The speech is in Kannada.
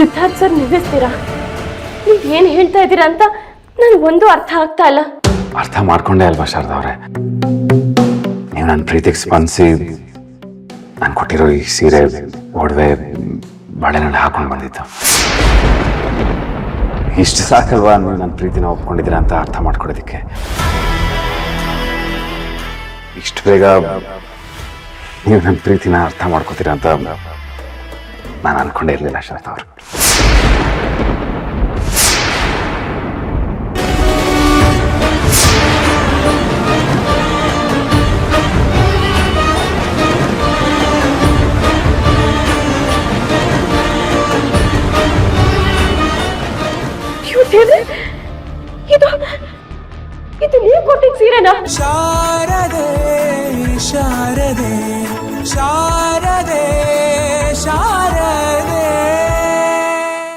ಸಿದ್ಧಾರ್ಥ್ ಸರ್ ನಿಲ್ಲಿಸ್ತೀರಾ? ನೀವ್ ಏನ್ ಹೇಳ್ತಾ ಇದ್ದೀರಾ ಅಂತ ನನ್ ಒಂದು ಅರ್ಥ ಆಗ್ತಾ ಇಲ್ಲ. ಅರ್ಥ ಮಾಡ್ಕೊಂಡೆ ಅಲ್ವಾ ಶಾರದಾ ಅವರೇ? ನೀವು ನನ್ನ ಪ್ರೀತಿಗೆ ಸ್ಪಂದಿಸಿ ನಾನು ಕೊಟ್ಟಿರೋ ಈ ಸೀರೆ ಒಡವೆ ಬಾಳೆನಲ್ಲಿ ಹಾಕೊಂಡು ಬಂದಿತ್ತು. ಇಷ್ಟು ಸಾಕಲ್ವಾ ನೀವು ನನ್ನ ಪ್ರೀತಿನ ಒಪ್ಕೊಂಡಿದ್ದೀರಾ ಅಂತ ಅರ್ಥ ಮಾಡ್ಕೊಡೋದಕ್ಕೆ ಇಷ್ಟು ಬೇಗ ನೀವು ನನ್ನ ಪ್ರೀತಿನ ಅರ್ಥ ಮಾಡ್ಕೋತೀರಾ ಅಂತ ನಾನು ಅನ್ಕೊಂಡಿರಲಿಲ್ಲ ಇರಲಿಲ್ಲ ಶಾರದಾ ಅವರು. ಇದು ಇದು ನೀವು ಕೊಟ್ಟಿದ್ದ ಸೀರೆನಾ? ಶಾರದೆ ಶಾರದೆ ಶಾ